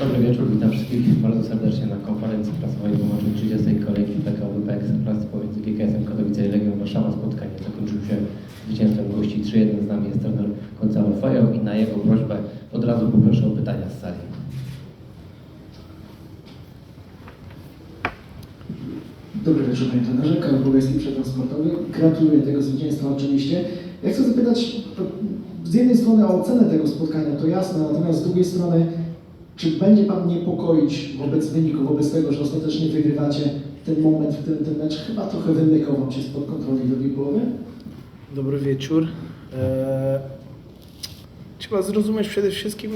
Dobry wieczór, witam wszystkich bardzo serdecznie na konferencji prasowej meczu 30. kolejki PKO WP Ekstraklasy pomiędzy GKS-em Katowice i Legią Warszawa. Spotkanie zakończyło się zwycięstwem gości 3-1. Z nami jest trener Gonzalo Fejo i na jego prośbę od razu poproszę o pytania z sali. Dobry wieczór Panie Trenerze, Karol Bogajski, Sportowy. Gratuluję tego zwycięstwa oczywiście. Ja chcę zapytać z jednej strony o ocenę tego spotkania, to jasne, natomiast z drugiej strony, czy będzie Pan niepokoić wobec wyniku, wobec tego, że ostatecznie wygrywacie ten moment, którym ten mecz chyba trochę wymykał Wam się spod kontroli drugiej połowie? Dobry wieczór. E, trzeba zrozumieć przede wszystkim,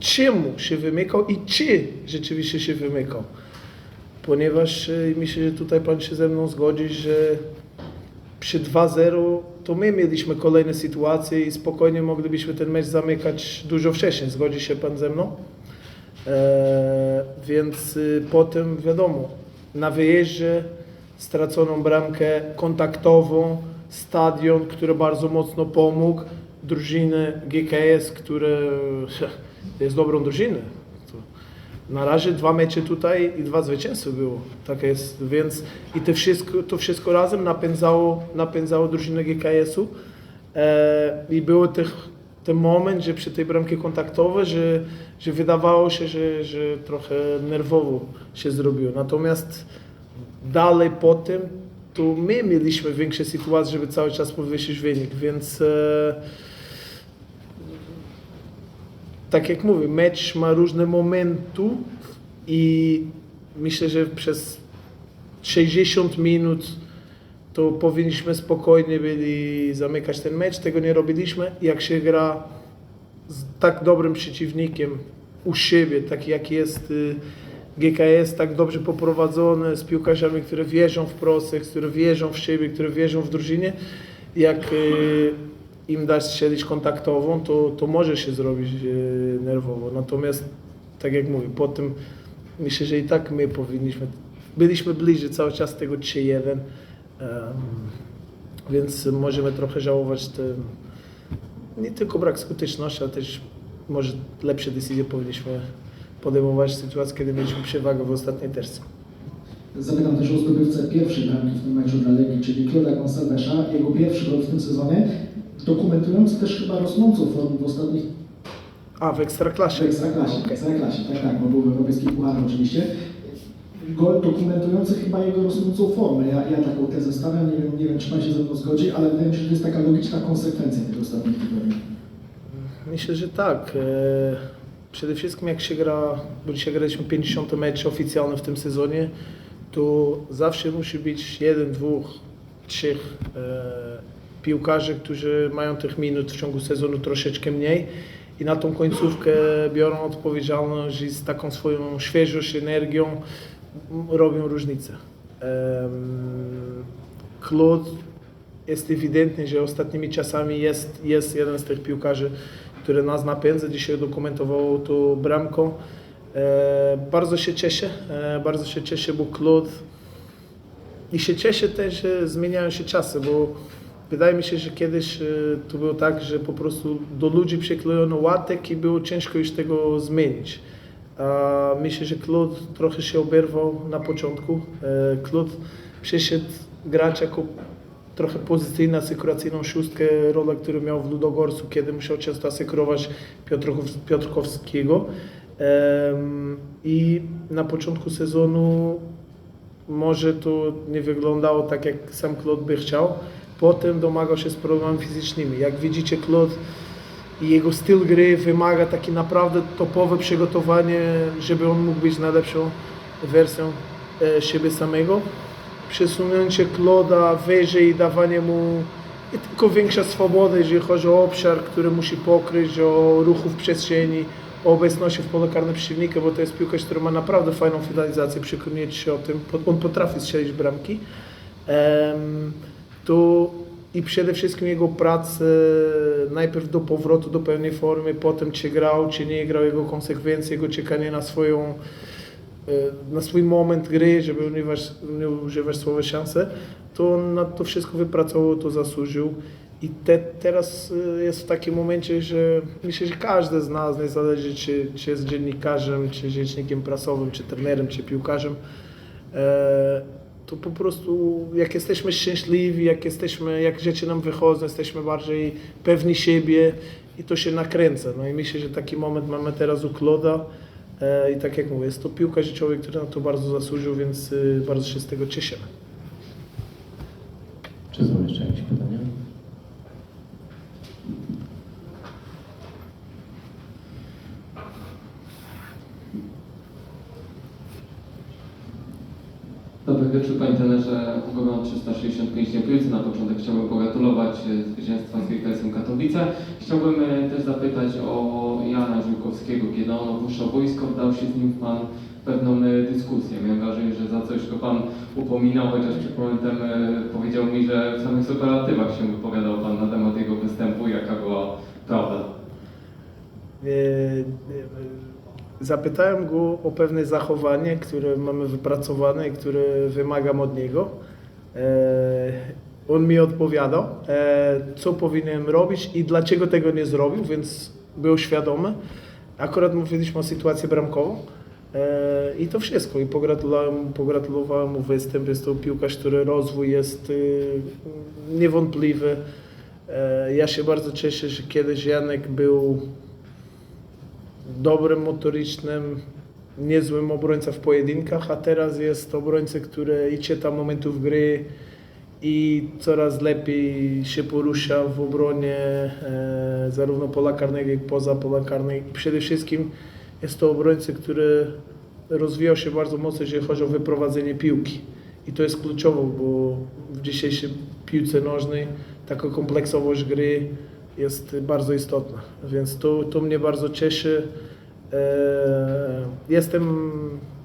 czemu się wymykał i czy rzeczywiście się wymykał. Ponieważ e, myślę, że tutaj Pan się ze mną zgodzi, że przy 2-0 to my mieliśmy kolejne sytuacje i spokojnie moglibyśmy ten mecz zamykać dużo wcześniej. Zgodzi się Pan ze mną? E, więc y, potem wiadomo, na wyjeździe straconą bramkę kontaktową, stadion, który bardzo mocno pomógł, drużyny GKS, które jest dobrą drużyną. Na razie dwa mecze tutaj i dwa zwycięstwa było. Tak jest, więc i to wszystko, to wszystko razem napędzało, napędzało drużynę GKS-u e, i było tych, ten moment, że przy tej bramce kontaktowej, że, że wydawało się, że, że trochę nerwowo się zrobiło. Natomiast dalej potem to my mieliśmy większe sytuacje, żeby cały czas podwyższyć wynik, więc e, tak jak mówię, mecz ma różne momenty i myślę, że przez 60 minut to powinniśmy spokojnie byli zamykać ten mecz. Tego nie robiliśmy. Jak się gra z tak dobrym przeciwnikiem u siebie, tak jak jest y, GKS, tak dobrze poprowadzony, z piłkarzami, które wierzą w procek, które wierzą w siebie, które wierzą w drużynie, jak y, im dać strzelić kontaktową, to, to może się zrobić y, nerwowo. Natomiast, tak jak mówię, potem myślę, że i tak my powinniśmy, byliśmy bliżej cały czas tego 3-1, em, więc możemy trochę żałować ten, nie tylko brak skuteczności, ale też może lepsze decyzje powinniśmy podejmować w sytuacji, kiedy mieliśmy przewagę w ostatniej terce. Zapytam też o zdobywcę pierwszej bramki w tym meczu dla Legii, czyli Kloda Gonsalvesza. Jego pierwszy gol w tym sezonie, dokumentujący też chyba rosnącą formę w ostatnich A, w Ekstraklasie. W Ekstraklasie, w Okej. Ekstraklasie, tak, tak, bo był w europejskiej pucharze oczywiście. Gol dokumentujący chyba jego rosnącą formę. Ja, ja taką tezę stawiam, nie wiem, nie wiem czy Pan się ze mną zgodzi, ale wydaje mi się, że to jest taka logiczna konsekwencja tych ostatnich tygodni. Myślę, że tak. E, Przede wszystkim jak się gra, bo dzisiaj graliśmy 50 mecz oficjalny w tym sezonie, to zawsze musi być jeden, dwóch, trzech e, piłkarzy, którzy mają tych minut w ciągu sezonu troszeczkę mniej i na tą końcówkę biorą odpowiedzialność i z taką swoją świeżość, energią robią różnicę. Claude jest ewidentnie, że ostatnimi czasami jest, jest jeden z tych piłkarzy, który nas napędza. Dzisiaj dokumentował to bramką. E, bardzo się cieszę, e, bardzo się cieszę, bo Claude i się cieszę też, że zmieniają się czasy, bo wydaje mi się, że kiedyś e, to było tak, że po prostu do ludzi przyklejono łatek i było ciężko już tego zmienić. Myślę, że Claude trochę się oberwał na początku. E, Claude przyszedł grać jako trochę pozycyjną, asekuracyjną szóstkę, rolę, którą miał w Ludogorcu, kiedy musiał często asekurować Piotrkowskiego. I na początku sezonu może to nie wyglądało tak, jak sam Claude by chciał. Potem domagał się z problemami fizycznymi. Jak widzicie, Claude i jego styl gry wymaga takie naprawdę topowe przygotowanie, żeby on mógł być najlepszą wersją e, siebie samego. Przesunięcie Kloda wyżej i dawanie mu nie tylko większa swoboda, jeżeli chodzi o obszar, który musi pokryć, o ruchu w przestrzeni, o obecności w pole karne przeciwnika, bo to jest piłkarz, który ma naprawdę fajną finalizację, przekonujecie się o tym, on potrafi strzelić bramki. Em, to i przede wszystkim jego pracę najpierw do powrotu do pełnej formy, potem czy grał, czy nie grał, jego konsekwencje, jego czekanie na swoją e, na swój moment gry, żeby nie używać słowa szanse, to on na to wszystko wypracował, to zasłużył. I te, teraz y, jest w takim momencie, że myślę, że każdy z nas, niezależnie czy, czy jest dziennikarzem, czy rzecznikiem prasowym, czy trenerem, czy piłkarzem, e, to po prostu jak jesteśmy szczęśliwi, jak jesteśmy, jak rzeczy nam wychodzą, jesteśmy bardziej pewni siebie i to się nakręca. No i myślę, że taki moment mamy teraz u Kloda e, i tak jak mówię, jest to piłkarz człowiek, który na to bardzo zasłużył, więc y, bardzo się z tego cieszymy. Czy są jeszcze jakieś pytania? Dobry wieczór Panie trenerze. Program 365 Piłce. Na początek chciałbym pogratulować e, zwycięstwa z GKS-em Katowice. Chciałbym e, też zapytać o Jana Żółkowskiego. Kiedy on opuszczał wojsko, wdał się z nim Pan pewną e, dyskusję. Miałem wrażenie, że za coś go Pan upominał, chociaż przed momentem powiedział mi, że w samych superlatywach się wypowiadał Pan na temat jego występu. Jaka była prawda? Zapytałem go o pewne zachowanie, które mamy wypracowane i które wymagam od niego. On mi odpowiadał, e, co powinienem robić i dlaczego tego nie zrobił, więc był świadomy. Akurat mówiliśmy o sytuacji bramkową e, i to wszystko. I pogratulowałem, pogratulowałem mu występ. Jest to piłkarz, który rozwój jest e, niewątpliwy. E, Ja się bardzo cieszę, że kiedyś Janek był dobrym motorycznym, niezłym obrońca w pojedynkach, a teraz jest obrońca, który i czyta momentów gry i coraz lepiej się porusza w obronie e, zarówno pola karnego, jak i poza pola karnego. I przede wszystkim jest to obrońca, który rozwijał się bardzo mocno, jeżeli chodzi o wyprowadzenie piłki. I to jest kluczowe, bo w dzisiejszej piłce nożnej taka kompleksowość gry jest bardzo istotna. Więc to, to mnie bardzo cieszy. E, Jestem,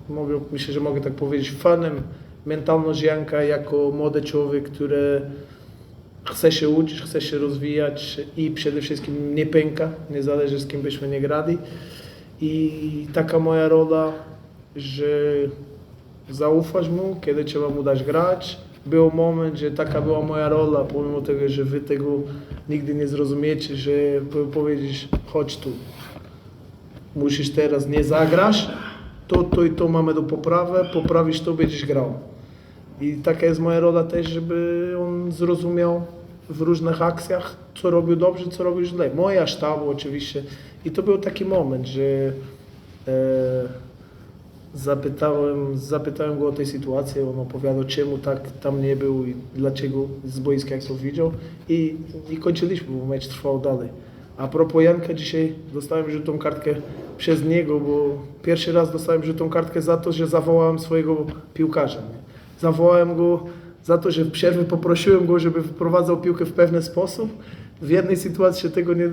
mogę, myślę, że mogę tak powiedzieć, fanem mentalności Janka jako młody człowiek, który chce się uczyć, chce się rozwijać i przede wszystkim nie pęka, nie zależy z kim byśmy nie grali. I taka moja rola, że zaufasz mu, kiedy trzeba mu dać grać. Był moment, że taka była moja rola, pomimo tego, że wy tego nigdy nie zrozumiecie, że po- powiedzieć chodź tu, musisz teraz, nie zagrasz, to, to i to mamy do poprawy, poprawisz to, będziesz grał. I taka jest moja rola też, żeby on zrozumiał w różnych akcjach, co robił dobrze, co robił źle. Moja sztabu oczywiście. I to był taki moment, że e, zapytałem, zapytałem go o tej sytuacji, on opowiadał czemu tak tam nie był i dlaczego z boiska jak to widział i, i kończyliśmy, bo mecz trwał dalej. A propos Janka, dzisiaj dostałem żółtą kartkę przez niego, bo pierwszy raz dostałem żółtą kartkę za to, że zawołałem swojego piłkarza. Nie? Zawołałem go za to, że w przerwie poprosiłem go, żeby wprowadzał piłkę w pewien sposób. W jednej sytuacji się tego nie...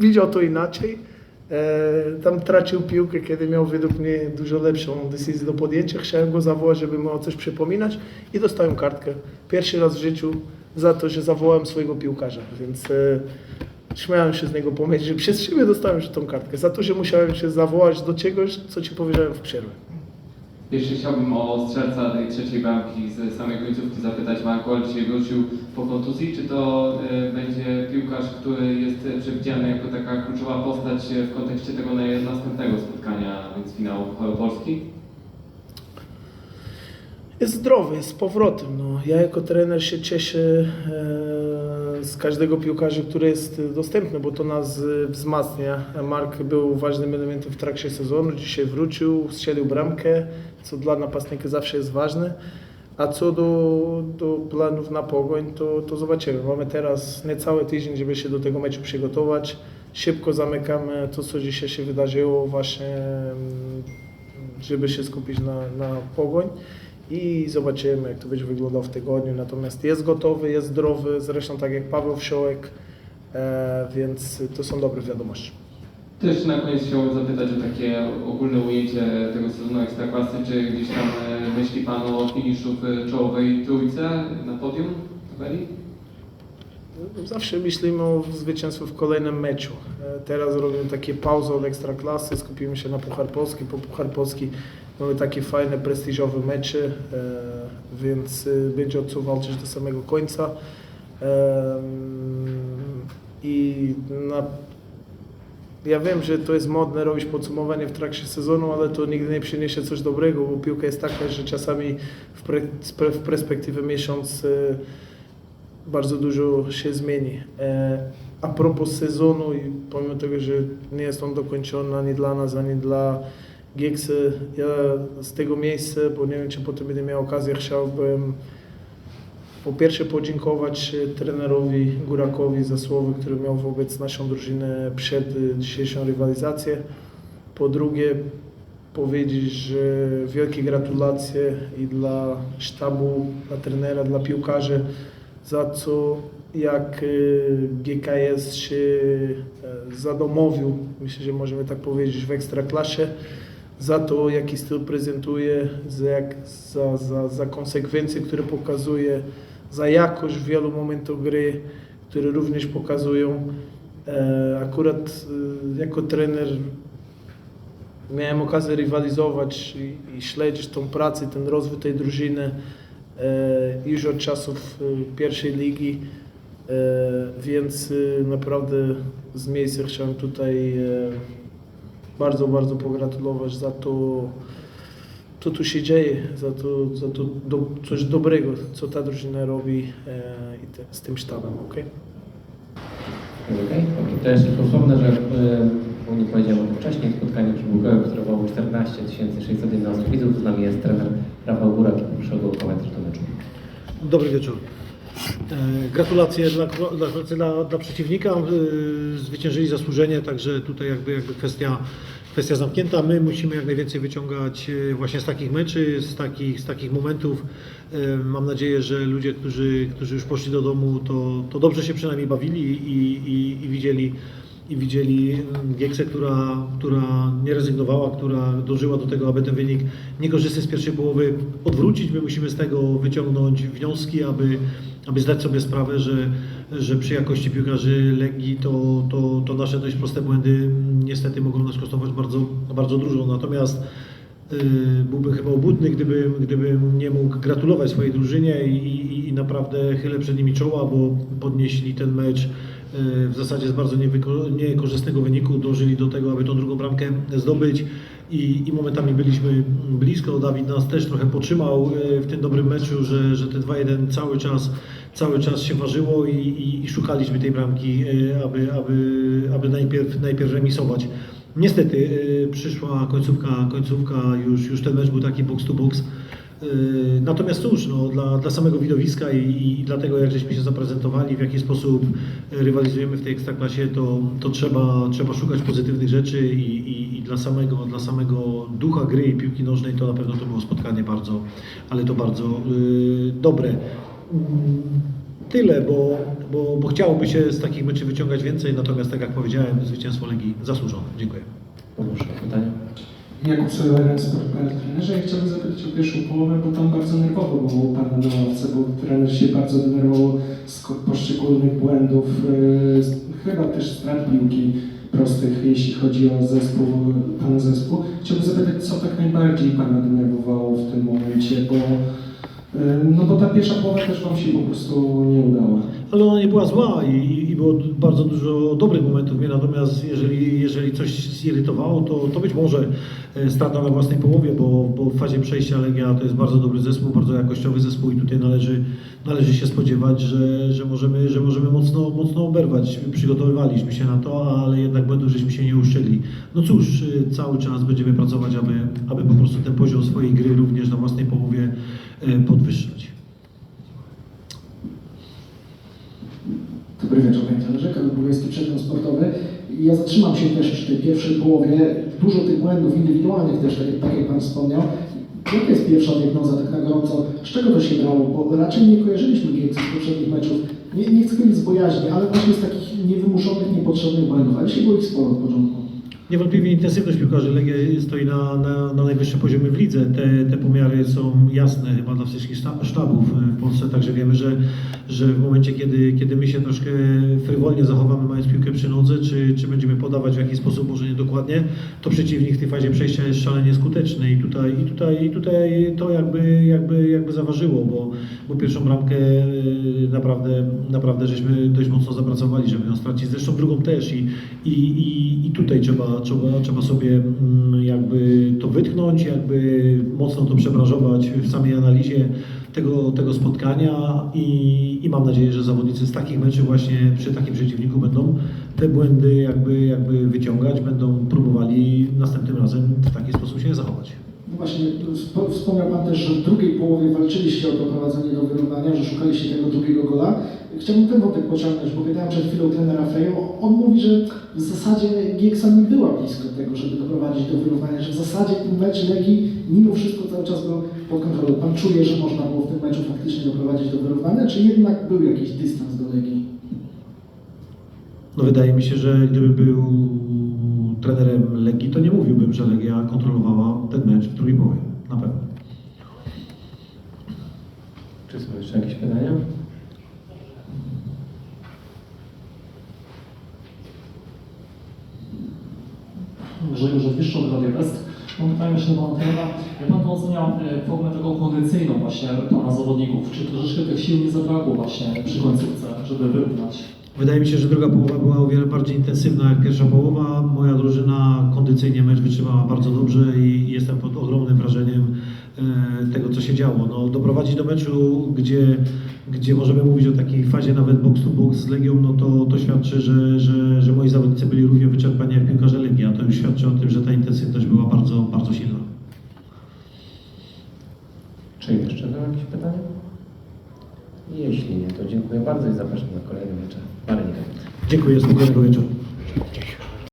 Widział to inaczej. E, tam tracił piłkę, kiedy miał według mnie dużo lepszą decyzję do podjęcia. Chciałem go zawołać, żeby mu o coś przypominać i dostałem kartkę. Pierwszy raz w życiu za to, że zawołałem swojego piłkarza, więc e, śmiałem się z niego pomyśleć, że przez siebie dostałem już tą kartkę. Za to, że musiałem się zawołać do czegoś, co ci powiedziałem w przerwie. Jeszcze chciałbym o strzelca tej trzeciej bramki z samej końcówki zapytać. Marko dzisiaj wrócił po kontuzji. Czy to e, będzie piłkarz, który jest przewidziany jako taka kluczowa postać w kontekście tego na- następnego spotkania, więc finału Polski? Jest zdrowy, jest z powrotem. No. Ja jako trener się cieszę e, z każdego piłkarza, który jest dostępny, bo to nas wzmacnia. Mark był ważnym elementem w trakcie sezonu, dzisiaj wrócił, strzelił bramkę, co dla napastnika zawsze jest ważne. A co do, do planów na pogoń, to, to zobaczymy. Mamy teraz niecały tydzień, żeby się do tego meczu przygotować. Szybko zamykamy to, co dzisiaj się wydarzyło, właśnie, mm, żeby się skupić na, na pogoń i zobaczymy, jak to będzie wyglądało w tygodniu. Natomiast jest gotowy, jest zdrowy, zresztą tak jak Paweł Wsiołek, e, więc to są dobre wiadomości. Jeszcze na koniec chciałbym zapytać o takie ogólne ujęcie tego sezonu Ekstraklasy. Czy gdzieś tam e, myśli Pan o finiszu w czołowej trójce na podium tabeli? Zawsze myślimy o zwycięstwie w kolejnym meczu. E, Teraz robimy takie pauzę od Ekstraklasy, skupimy się na Puchar Polski. Po Puchar Polski mamy takie fajne, prestiżowe mecze, e, więc e, będzie o co walczyć do samego końca. Em, I na ja wiem, że to jest modne robić podsumowanie w trakcie sezonu, ale to nigdy nie przyniesie coś dobrego, bo piłka jest taka, że czasami w, pre, w perspektywie miesiąc e, bardzo dużo się zmieni. E, a propos sezonu i pomimo tego, że nie jest on dokończony ani dla nas, ani dla Gieksy, ja z tego miejsca, bo nie wiem, czy potem będę miał okazję, chciałbym po pierwsze podziękować trenerowi Górakowi za słowa, które miał wobec naszą drużynę przed dzisiejszą rywalizacją. Po drugie powiedzieć, że wielkie gratulacje i dla sztabu, dla trenera, dla piłkarzy za co jak e, GKS się e, zadomowił, myślę, że możemy tak powiedzieć, w Ekstraklasie, za to, jaki styl prezentuje, za, jak, za, za, za konsekwencje, które pokazuje, za jakość wielu momentów gry, które również pokazują. E, Akurat e, jako trener miałem okazję rywalizować i, i śledzić tą pracę, ten rozwój tej drużyny e, już od czasów pierwszej ligi, więc naprawdę z miejsca chciałem tutaj bardzo, bardzo pogratulować za to, co tu się dzieje, za to, za to do, coś dobrego, co ta drużyna robi e, i te, z tym sztabem. Okej, okay. to jeszcze wspomnę, że e, bo nie powiedziałem o tym wcześniej, spotkanie przybukowe, które było 14 611 widzów. Z nami jest trener Rafał Górak i proszę o komentarz do meczu. Dobry wieczór. E, Gratulacje dla, dla, dla, przeciwnika. E, Zwyciężyli zasłużenie, także tutaj jakby, jakby kwestia, kwestia zamknięta. My musimy jak najwięcej wyciągać e, właśnie z takich meczy, z takich, z takich momentów. Mam nadzieję, że ludzie, którzy, którzy już poszli do domu, to, to dobrze się przynajmniej bawili i, i, i widzieli i widzieli mm, Gieksę, która, która nie rezygnowała, która dążyła do tego, aby ten wynik niekorzystny z pierwszej połowy odwrócić. My musimy z tego wyciągnąć wnioski, aby, aby zdać sobie sprawę, że, że przy jakości piłkarzy Legii to, to, to nasze dość proste błędy mm, niestety mogą nas kosztować bardzo, bardzo dużo. Natomiast yy, byłbym chyba obłudny, gdybym, gdybym nie mógł gratulować swojej drużynie i, i, i naprawdę chylę przed nimi czoła, bo podnieśli ten mecz w zasadzie z bardzo niekorzystnego wyniku dążyli do tego, aby tą drugą bramkę zdobyć i, i momentami byliśmy blisko. Dawid nas też trochę potrzymał e, w tym dobrym meczu, że, że te 2-1 cały czas, cały czas się ważyło i, i, i szukaliśmy tej bramki, e, aby, aby, aby najpierw, najpierw remisować. Niestety przyszła końcówka, końcówka już, już ten mecz był taki box to box. Yy, Natomiast cóż, no, dla, dla samego widowiska i, i dlatego jak żeśmy się zaprezentowali, w jaki sposób rywalizujemy w tej ekstraklasie, to, to trzeba, trzeba szukać pozytywnych rzeczy i, i, i dla, samego, dla samego ducha gry i piłki nożnej to na pewno to było spotkanie bardzo, ale to bardzo yy, dobre. Mm, Tyle, bo, bo, bo chciałoby się z takich meczy wyciągać więcej, natomiast tak jak powiedziałem, zwycięstwo Legii zasłużone. Dziękuję. Poproszę o pytanie. Jakub Sojoren, sport trenerze. Ja chciałbym zapytać o pierwszą połowę, bo tam bardzo nerwowo było u Pana na ławce, bo trener się bardzo denerwował z poszczególnych błędów, yy, chyba też strat piłki prostych, jeśli chodzi o zespół, Pana zespół. Chciałbym zapytać, co tak najbardziej Pana denerwowało w tym momencie, bo no bo ta pierwsza połowa też Wam się po prostu nie udała. Ale ona nie była zła i, i było bardzo dużo dobrych momentów mnie, natomiast jeżeli, jeżeli coś zirytowało, to, to być może e, strata na własnej połowie, bo, bo w fazie przejścia Legia to jest bardzo dobry zespół, bardzo jakościowy zespół i tutaj należy, należy się spodziewać, że, że, możemy, że możemy mocno, mocno oberwać. Przygotowywaliśmy się na to, ale jednak błędów żeśmy się nie uszczegli. No cóż, e, cały czas będziemy pracować, aby, aby po prostu ten poziom swojej gry również na własnej połowie podwyższać. Dobry wieczór Panie Trenerze, Karol Bugajski, Przegląd Sportowy. Ja zatrzymam się też przy tej pierwszej połowie. Dużo tych błędów indywidualnych też, tak, jak- tak Pan wspomniał. Jaka jest pierwsza diagnoza tak na gorąco? Z czego to się brało? Bo raczej nie kojarzyliśmy Gielcy z poprzednich meczów. Nie, nie chcę powiedzieć z bojaźni, ale właśnie z takich niewymuszonych, niepotrzebnych błędów. Ale się było ich sporo od początku. Niewątpliwie intensywność piłkarzy Legia stoi na, na, na najwyższym poziomie w lidze. Te, te pomiary są jasne chyba dla wszystkich szta- sztabów w Polsce, także wiemy, że, że w momencie, kiedy, kiedy my się troszkę frywolnie zachowamy, mając piłkę przy nodze, czy, czy, będziemy podawać w jakiś sposób, może niedokładnie, to przeciwnik w tej fazie przejścia jest szalenie skuteczny i tutaj, i tutaj, i tutaj to jakby, jakby, jakby zaważyło, bo, bo pierwszą bramkę y, naprawdę, naprawdę żeśmy dość mocno zapracowali, żeby ją stracić. Zresztą drugą też i, i, i, i tutaj trzeba, trzeba, trzeba sobie mm, jakby to wytknąć, jakby mocno to przebranżować w samej analizie tego, tego spotkania i, i mam nadzieję, że zawodnicy z takich meczów właśnie przy takim przeciwniku będą te błędy jakby, jakby wyciągać, będą próbowali następnym razem w taki sposób się zachować. No właśnie, spo- wspomniał Pan też, że w drugiej połowie walczyliście o doprowadzenie do wyrównania, że szukaliście tego drugiego gola. Chciałbym ten wątek pociągnąć, bo pytałem przed chwilą trenera Frejo. On mówi, że w zasadzie Gieksa nie była blisko tego, żeby doprowadzić do wyrównania, że w zasadzie ten mecz Legii mimo wszystko cały czas był pod kontrolą. Pan czuje, że można było w tym meczu faktycznie doprowadzić do wyrównania, czy jednak był jakiś dystans do Legii? No wydaje mi się, że gdybym był trenerem Legii, to nie mówiłbym, że Legia kontrolowała ten mecz w drugiej połowie. Na pewno. Czy są jeszcze jakieś pytania? Grzegorz Wyższą Radio West. Mam pytanie się do Pana trenera. Jak Pan to ocenia e, formę taką kondycyjną właśnie Pana zawodników? Czy troszeczkę tych sił nie zabrakło właśnie przy końcówce, żeby wyrównać? Wydaje mi się, że druga połowa była o wiele bardziej intensywna jak pierwsza połowa. Moja drużyna kondycyjnie mecz wytrzymała bardzo dobrze i jestem pod ogromnym wrażeniem e, tego, co się działo. No, doprowadzić do meczu, gdzie, gdzie możemy mówić o takiej fazie nawet box to box z Legią, no to, to świadczy, że, że, że moi zawodnicy byli równie wyczerpani jak piłkarze Legii, a to już świadczy o tym, że ta intensywność była bardzo, bardzo silna. Czy jeszcze jakieś pytania? Jeśli nie, to dziękuję bardzo i zapraszam na kolejne mecze. Parę Dziękuję, spokojnego wieczoru.